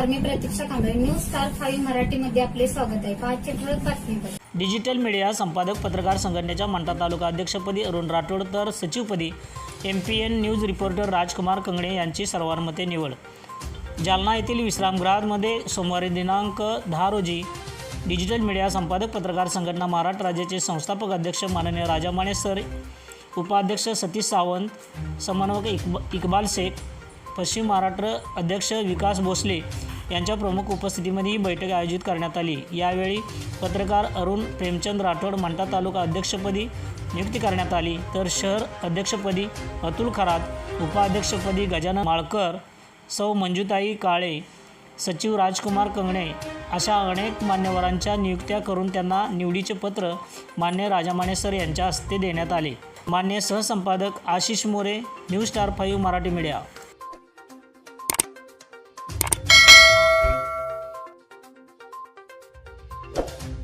नमस्कार मी Pratiksha Kamble. News star five मराठीमध्ये आपले स्वागत आहे. पाचशे ठळक बातमीपत्र. डिजिटल मीडिया संपादक पत्रकार संघटनेच्या मंठा तालुका अध्यक्षपदी अरुण राठोड तर सचिवपदी M P N news reporter Rajkumar Kangane यांची सर्वानुमते निवड. जालना येथील विश्रामगृहामध्ये सोमवारी दिनांक दहा रोजी डिजिटल मीडिया संपादक पत्रकार संघटना महाराष्ट्र राज्याचे संस्थापक अध्यक्ष माननीय राजा माने सर उपाध्यक्ष सतीश सावंत समन्वयक इकब इकबाल शेख पश्चिम महाराष्ट्र अध्यक्ष विकास भोसले यांच्या प्रमुख उपस्थितीमध्ये ही बैठक आयोजित करण्यात आली. यावेळी पत्रकार अरुण प्रेमचंद राठोड मंठा तालुका अध्यक्षपदी नियुक्ती करण्यात आली. तर शहर अध्यक्षपदी अतुल खरात उपाध्यक्षपदी गजानन माळकर सौ मंजुताई काळे सचिव राजकुमार कंगणे अशा अनेक मान्यवरांच्या नियुक्त्या करून त्यांना निवडीचे पत्र मान्य राजामाने सर यांच्या हस्ते देण्यात आले. मान्य सहसंपादक Ashish More news star five Marathi media. Bye.